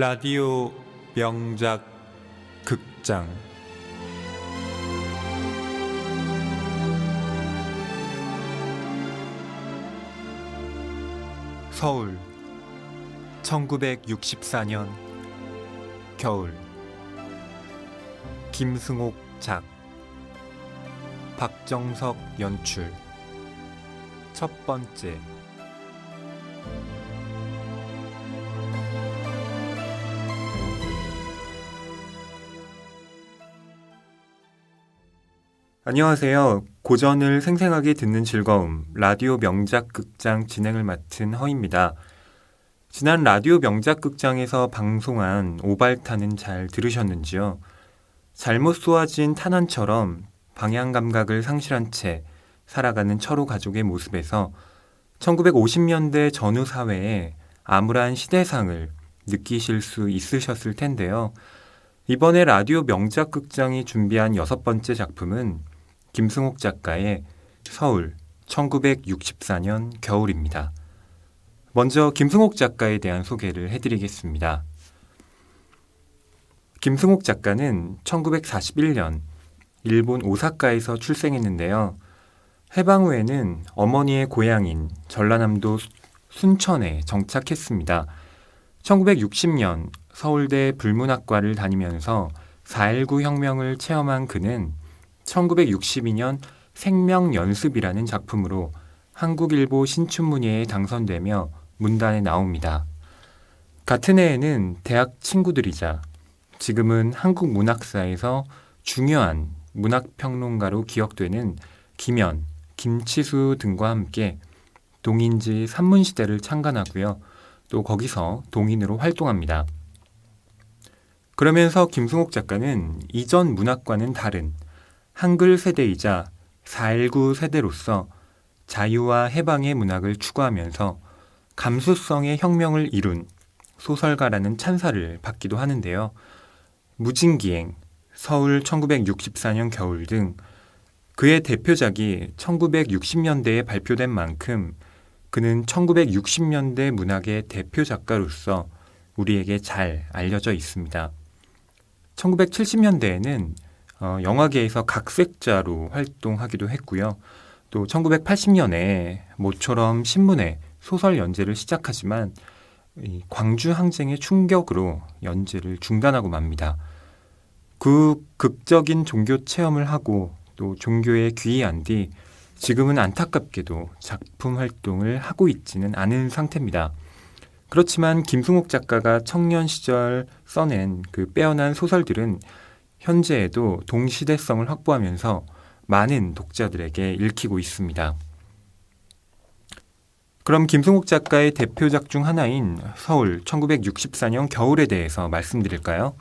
라디오 명작 극장. 서울 1964년 겨울. 김승옥 작. 박정석 연출. 첫 번째 안녕하세요. 고전을 생생하게 듣는 즐거움, 라디오 명작 극장 진행을 맡은 허입니다. 지난 라디오 명작 극장에서 방송한 오발탄은 잘 들으셨는지요? 잘못 쏘아진 탄환처럼 방향 감각을 상실한 채 살아가는 철호 가족의 모습에서 1950년대 전후 사회에 암울한 시대상을 느끼실 수 있으셨을 텐데요. 이번에 라디오 명작 극장이 준비한 여섯 번째 작품은 김승옥 작가의 서울 1964년 겨울입니다. 먼저 김승옥 작가에 대한 소개를 해드리겠습니다. 김승옥 작가는 1941년 일본 오사카에서 출생했는데요. 해방 후에는 어머니의 고향인 전라남도 순천에 정착했습니다. 1960년 서울대 불문학과를 다니면서 4.19 혁명을 체험한 그는 1962년 생명연습이라는 작품으로 한국일보 신춘문예에 당선되며 문단에 나옵니다. 같은 해에는 대학 친구들이자 지금은 한국 문학사에서 중요한 문학평론가로 기억되는 김연, 김치수 등과 함께 동인지 산문시대를 창간하고요. 또 거기서 동인으로 활동합니다. 그러면서 김승옥 작가는 이전 문학과는 다른 한글 세대이자 4.19 세대로서 자유와 해방의 문학을 추구하면서 감수성의 혁명을 이룬 소설가라는 찬사를 받기도 하는데요. 무진기행, 서울 1964년 겨울 등 그의 대표작이 1960년대에 발표된 만큼 그는 1960년대 문학의 대표 작가로서 우리에게 잘 알려져 있습니다. 1970년대에는 어, 영화계에서 각색자로 활동하기도 했고요. 또 1980년에 모처럼 신문에 소설 연재를 시작하지만 광주 항쟁의 충격으로 연재를 중단하고 맙니다. 그 극적인 종교 체험을 하고 또 종교에 귀의한 뒤 지금은 안타깝게도 작품 활동을 하고 있지는 않은 상태입니다. 그렇지만 김승옥 작가가 청년 시절 써낸 그 빼어난 소설들은 현재에도 동시대성을 확보하면서 많은 독자들에게 읽히고 있습니다. 그럼 김승욱 작가의 대표작 중 하나인 서울 1964년 겨울에 대해서 말씀드릴까요?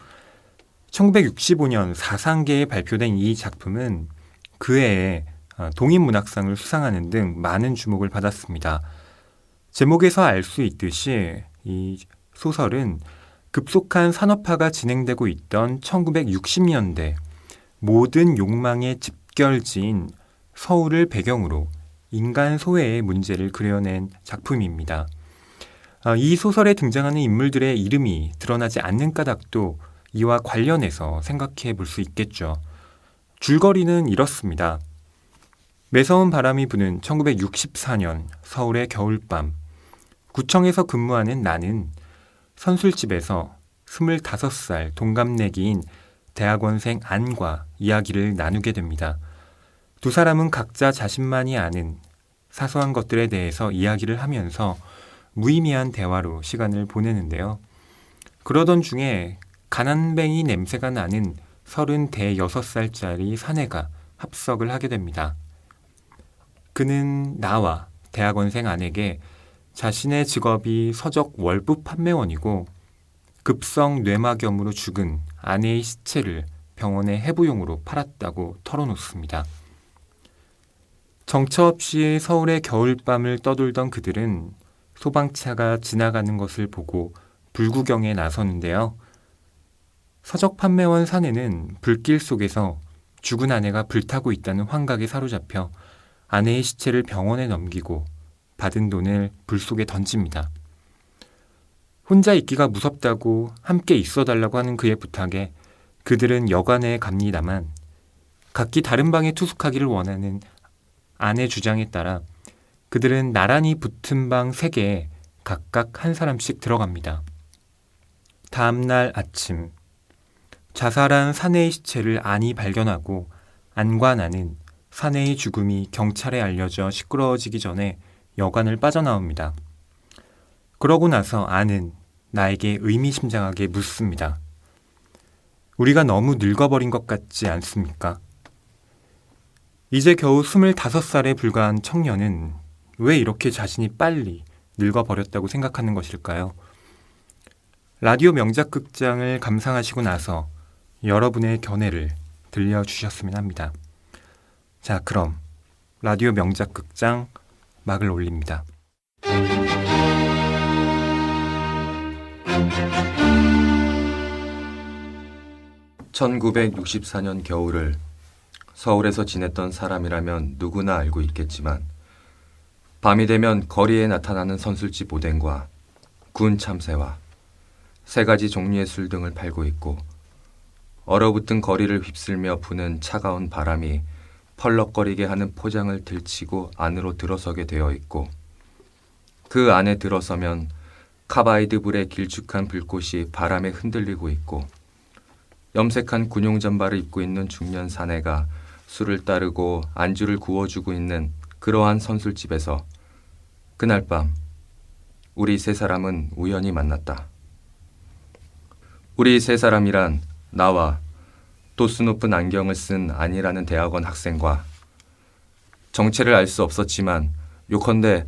1965년 사상계에 발표된 이 작품은 그 해에 어, 동인문학상을 수상하는 등 많은 주목을 받았습니다. 제목에서 알 수 있듯이 이 소설은 급속한 산업화가 진행되고 있던 1960년대 모든 욕망의 집결지인 서울을 배경으로 인간 소외의 문제를 그려낸 작품입니다. 아, 이 소설에 등장하는 인물들의 이름이 드러나지 않는 까닭도 이와 관련해서 생각해 볼 수 있겠죠. 줄거리는 이렇습니다. 매서운 바람이 부는 1964년 서울의 겨울밤, 구청에서 근무하는 나는 선술집에서 25살 동갑내기인 대학원생 안과 이야기를 나누게 됩니다. 두 사람은 각자 자신만이 아는 사소한 것들에 대해서 이야기를 하면서 무의미한 대화로 시간을 보내는데요. 그러던 중에 가난뱅이 냄새가 나는 36살짜리 사내가 합석을 하게 됩니다. 그는 나와 대학원생 아내에게 자신의 직업이 서적 월부 판매원이고 급성 뇌막염으로 죽은 아내의 시체를 병원의 해부용으로 팔았다고 털어놓습니다. 정처 없이 서울의 겨울밤을 떠돌던 그들은 소방차가 지나가는 것을 보고 불구경에 나서는데요. 서적 판매원 사내는 불길 속에서 죽은 아내가 불타고 있다는 환각에 사로잡혀 아내의 시체를 병원에 넘기고 받은 돈을 불 속에 던집니다. 혼자 있기가 무섭다고 함께 있어 달라고 하는 그의 부탁에 그들은 여관에 갑니다만 각기 다른 방에 투숙하기를 원하는 아내 주장에 따라 그들은 나란히 붙은 방 세 개에 각각 한 사람씩 들어갑니다. 다음 날 아침 자살한 사내의 시체를 안이 발견하고 안과 나는 사내의 죽음이 경찰에 알려져 시끄러워지기 전에 여관을 빠져나옵니다. 그러고 나서 안은 나에게 의미심장하게 묻습니다. 우리가 너무 늙어버린 것 같지 않습니까? 이제 겨우 25살에 불과한 청년은 왜 이렇게 자신이 빨리 늙어버렸다고 생각하는 것일까요? 라디오 명작 극장을 감상하시고 나서 여러분의 견해를 들려주셨으면 합니다. 자, 그럼 라디오 명작 극장 막을 올립니다. 1964년 겨울을 서울에서 지냈던 사람이라면 누구나 알고 있겠지만 밤이 되면 거리에 나타나는 선술집 오뎅과 군 참새와 세 가지 종류의 술 등을 팔고 있고 얼어붙은 거리를 휩쓸며 부는 차가운 바람이 펄럭거리게 하는 포장을 들치고 안으로 들어서게 되어 있고 그 안에 들어서면 카바이드 불의 길쭉한 불꽃이 바람에 흔들리고 있고 염색한 군용 잠바를 입고 있는 중년 사내가 술을 따르고 안주를 구워주고 있는 그러한 선술집에서 그날 밤 우리 세 사람은 우연히 만났다. 우리 세 사람이란 나와 도수 높은 안경을 쓴 안이라는 대학원 학생과 정체를 알 수 없었지만 요컨대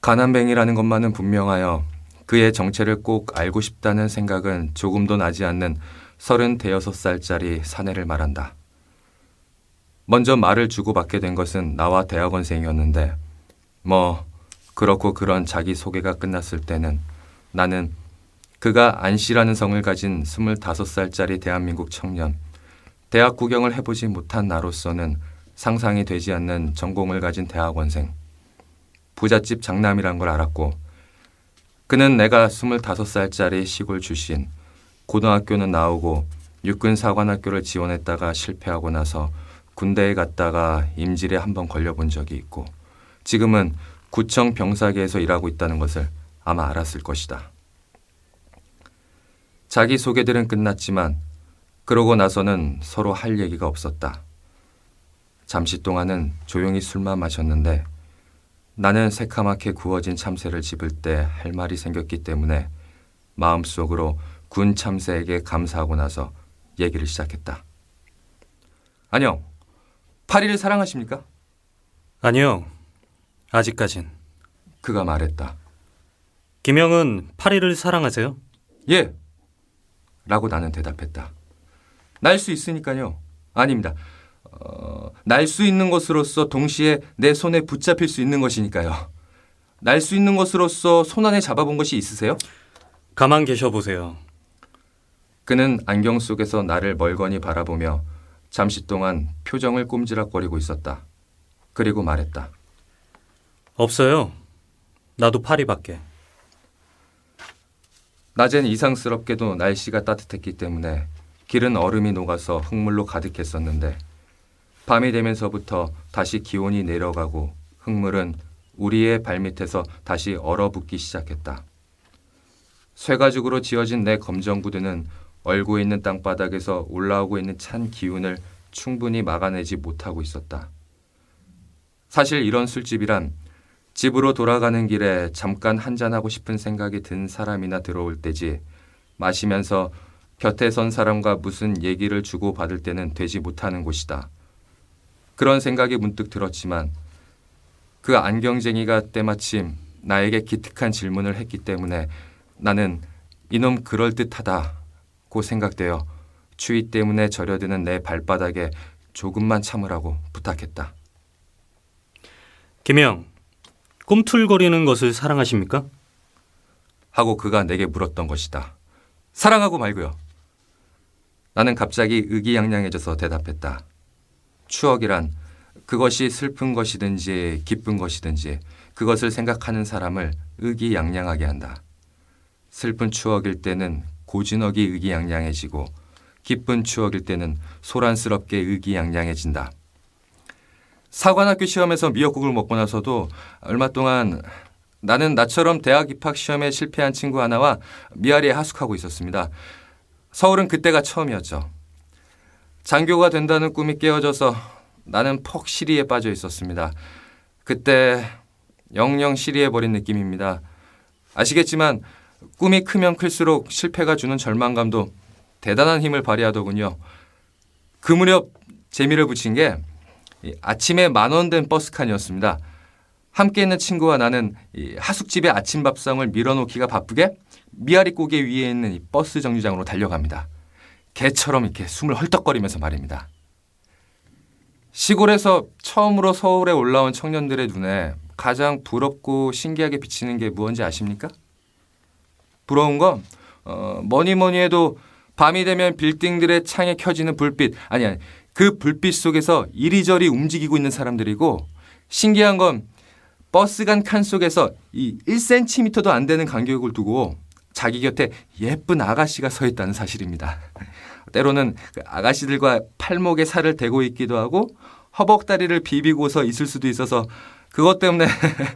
가난뱅이라는 것만은 분명하여 그의 정체를 꼭 알고 싶다는 생각은 조금도 나지 않는 서른 대여섯 살짜리 사내를 말한다. 먼저 말을 주고받게 된 것은 나와 대학원생이었는데 뭐 그렇고 그런 자기 소개가 끝났을 때는 나는 그가 안 씨라는 성을 가진 스물다섯 살짜리 대한민국 청년 대학 구경을 해보지 못한 나로서는 상상이 되지 않는 전공을 가진 대학원생 부잣집 장남이란 걸 알았고 그는 내가 스물다섯 살짜리 시골 출신 고등학교는 나오고 육군 사관학교를 지원했다가 실패하고 나서 군대에 갔다가 임질에 한 번 걸려본 적이 있고 지금은 구청 병사계에서 일하고 있다는 것을 아마 알았을 것이다. 자기 소개들은 끝났지만 그러고 나서는 서로 할 얘기가 없었다. 잠시 동안은 조용히 술만 마셨는데 나는 새카맣게 구워진 참새를 집을 때 할 말이 생겼기 때문에 마음속으로 군 참새에게 감사하고 나서 얘기를 시작했다. 안녕. 파리를 사랑하십니까? 아니요. 아직까진. 그가 말했다. 김영은 파리를 사랑하세요? 예. 라고 나는 대답했다. 날 수 있으니까요. 아닙니다. 어, 날 수 있는 것으로서 동시에 내 손에 붙잡힐 수 있는 것이니까요. 날 수 있는 것으로서 손 안에 잡아본 것이 있으세요? 가만 계셔 보세요. 그는 안경 속에서 나를 멀거니 바라보며 잠시 동안 표정을 꼼지락거리고 있었다. 그리고 말했다. 없어요. 나도 파리밖에. 낮엔 이상스럽게도 날씨가 따뜻했기 때문에 길은 얼음이 녹아서 흙물로 가득했었는데 밤이 되면서부터 다시 기온이 내려가고 흙물은 우리의 발밑에서 다시 얼어붙기 시작했다. 쇠가죽으로 지어진 내 검정 구두는 얼고 있는 땅바닥에서 올라오고 있는 찬 기운을 충분히 막아내지 못하고 있었다. 사실 이런 술집이란 집으로 돌아가는 길에 잠깐 한잔하고 싶은 생각이 든 사람이나 들어올 때지 마시면서 곁에 선 사람과 무슨 얘기를 주고받을 때는 되지 못하는 곳이다. 그런 생각이 문득 들었지만 그 안경쟁이가 때마침 나에게 기특한 질문을 했기 때문에 나는 이놈 그럴듯하다고 생각되어 추위 때문에 저려드는 내 발바닥에 조금만 참으라고 부탁했다. 김영, 꿈틀거리는 것을 사랑하십니까? 하고 그가 내게 물었던 것이다. 사랑하고 말고요. 나는 갑자기 의기양양해져서 대답했다. 추억이란 그것이 슬픈 것이든지 기쁜 것이든지 그것을 생각하는 사람을 의기양양하게 한다. 슬픈 추억일 때는 고즈넉이 의기양양해지고 기쁜 추억일 때는 소란스럽게 의기양양해진다. 사관학교 시험에서 미역국을 먹고 나서도 얼마 동안 나는 나처럼 대학 입학 시험에 실패한 친구 하나와 미아리에 하숙하고 있었습니다. 서울은 그때가 처음이었죠. 장교가 된다는 꿈이 깨어져서 나는 퍽 시리에 빠져 있었습니다. 그때 영영 시리해 버린 느낌입니다. 아시겠지만 꿈이 크면 클수록 실패가 주는 절망감도 대단한 힘을 발휘하더군요. 그 무렵 재미를 붙인 게이 아침에 만원 된 버스칸이었습니다. 함께 있는 친구와 나는 이 하숙집의 아침 밥상을 밀어놓기가 바쁘게 미아리 고개 위에 있는 이 버스 정류장으로 달려갑니다. 개처럼 이렇게 숨을 헐떡거리면서 말입니다. 시골에서 처음으로 서울에 올라온 청년들의 눈에 가장 부럽고 신기하게 비치는 게 무언지 아십니까? 부러운 건 어, 뭐니 뭐니 해도 밤이 되면 빌딩들의 창에 켜지는 불빛 아니 아니 그 불빛 속에서 이리저리 움직이고 있는 사람들이고 신기한 건 버스 간 칸 속에서 이 1cm도 안 되는 간격을 두고 자기 곁에 예쁜 아가씨가 서 있다는 사실입니다. 때로는 그 아가씨들과 팔목에 살을 대고 있기도 하고 허벅다리를 비비고서 있을 수도 있어서 그것 때문에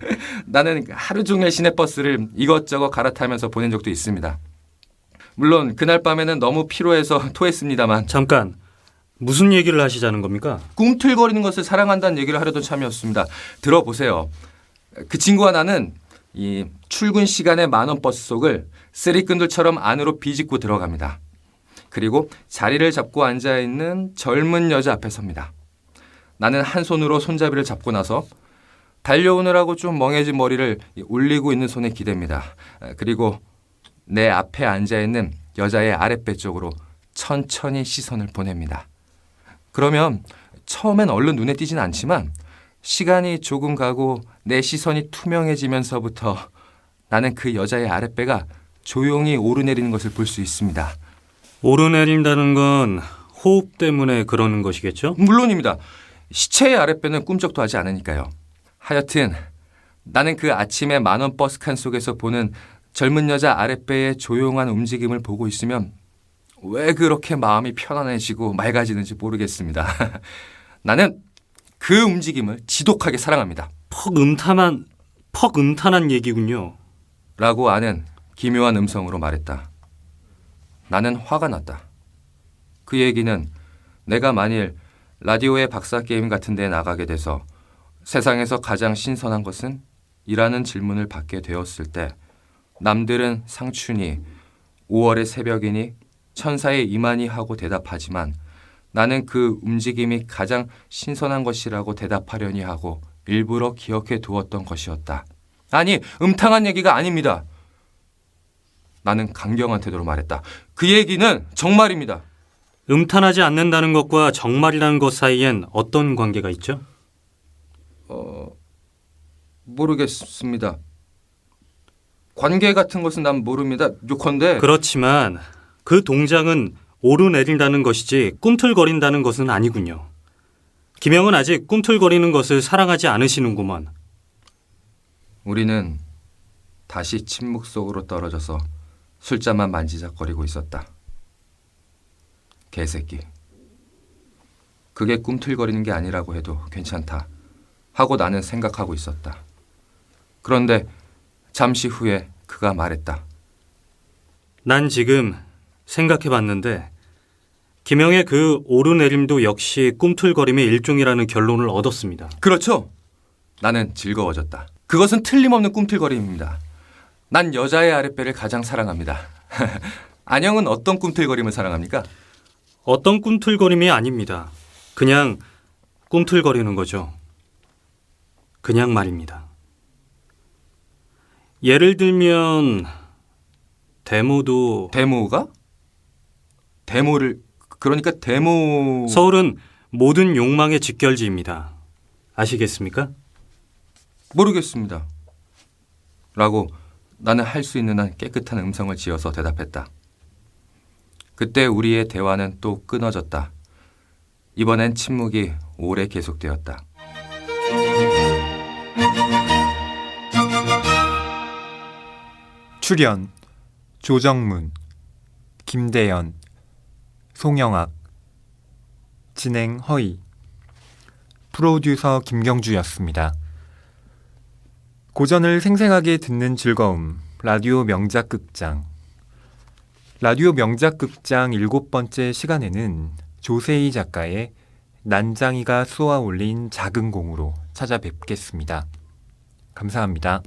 나는 하루 종일 시내버스를 이것저것 갈아타면서 보낸 적도 있습니다. 물론 그날 밤에는 너무 피로해서 토했습니다만 잠깐 무슨 얘기를 하시자는 겁니까? 꿈틀거리는 것을 사랑한다는 얘기를 하려던 참이었습니다. 들어보세요. 그 친구와 나는 이 출근 시간에 만원 버스 속을 쓰리끈들처럼 안으로 비집고 들어갑니다. 그리고 자리를 잡고 앉아 있는 젊은 여자 앞에 섭니다. 나는 한 손으로 손잡이를 잡고 나서 달려오느라고 좀 멍해진 머리를 올리고 있는 손에 기댑니다. 그리고 내 앞에 앉아 있는 여자의 아랫배 쪽으로 천천히 시선을 보냅니다. 그러면 처음엔 얼른 눈에 띄진 않지만 시간이 조금 가고 내 시선이 투명해지면서부터 나는 그 여자의 아랫배가 조용히 오르내리는 것을 볼 수 있습니다. 오르내린다는 건 호흡 때문에 그러는 것이겠죠? 물론입니다. 시체의 아랫배는 꿈쩍도 하지 않으니까요. 하여튼 나는 그 아침에 만원 버스 칸 속에서 보는 젊은 여자 아랫배의 조용한 움직임을 보고 있으면 왜 그렇게 마음이 편안해지고 맑아지는지 모르겠습니다. 나는 그 움직임을 지독하게 사랑합니다. 퍽 음탄한 퍽 음탄한 얘기군요. 라고 아는 기묘한 음성으로 말했다. 나는 화가 났다. 그 얘기는 내가 만일 라디오의 박사 게임 같은 데에 나가게 돼서 세상에서 가장 신선한 것은? 이라는 질문을 받게 되었을 때 남들은 상춘이 5월의 새벽이니 천사의 이만희 하고 대답하지만 나는 그 움직임이 가장 신선한 것이라고 대답하려니 하고 일부러 기억해 두었던 것이었다. 아니, 음탕한 얘기가 아닙니다. 나는 강경한 태도로 말했다. 그 얘기는 정말입니다. 음탄하지 않는다는 것과 정말이라는 것 사이엔 어떤 관계가 있죠? 어, 모르겠습니다. 관계 같은 것은 난 모릅니다. 요컨대 그렇지만 그 동작은 오르내린다는 것이지 꿈틀거린다는 것은 아니군요. 김영은 아직 꿈틀거리는 것을 사랑하지 않으시는구먼. 우리는 다시 침묵 속으로 떨어져서 술잔만 만지작거리고 있었다. 개새끼. 그게 꿈틀거리는 게 아니라고 해도 괜찮다. 하고 나는 생각하고 있었다. 그런데 잠시 후에 그가 말했다. 난 지금 생각해 봤는데 김영의 그 오르내림도 역시 꿈틀거림의 일종이라는 결론을 얻었습니다. 그렇죠. 나는 즐거워졌다. 그것은 틀림없는 꿈틀거림입니다. 난 여자의 아랫배를 가장 사랑합니다. 안영은 어떤 꿈틀거림을 사랑합니까? 어떤 꿈틀거림이 아닙니다. 그냥 꿈틀거리는 거죠. 그냥 말입니다. 예를 들면 데모도 데모가? 데모를 그러니까 데모 서울은 모든 욕망의 직결지입니다. 아시겠습니까? 모르겠습니다. 라고 나는 할 수 있는 한 깨끗한 음성을 지어서 대답했다. 그때 우리의 대화는 또 끊어졌다. 이번엔 침묵이 오래 계속되었다. 출연 조정문, 김대연, 송영학, 진행 허희, 프로듀서 김경주였습니다. 고전을 생생하게 듣는 즐거움, 라디오 명작 극장. 라디오 명작 극장 일곱 번째 시간에는 조세희 작가의 난장이가 쏘아 올린 작은 공으로 찾아뵙겠습니다. 감사합니다.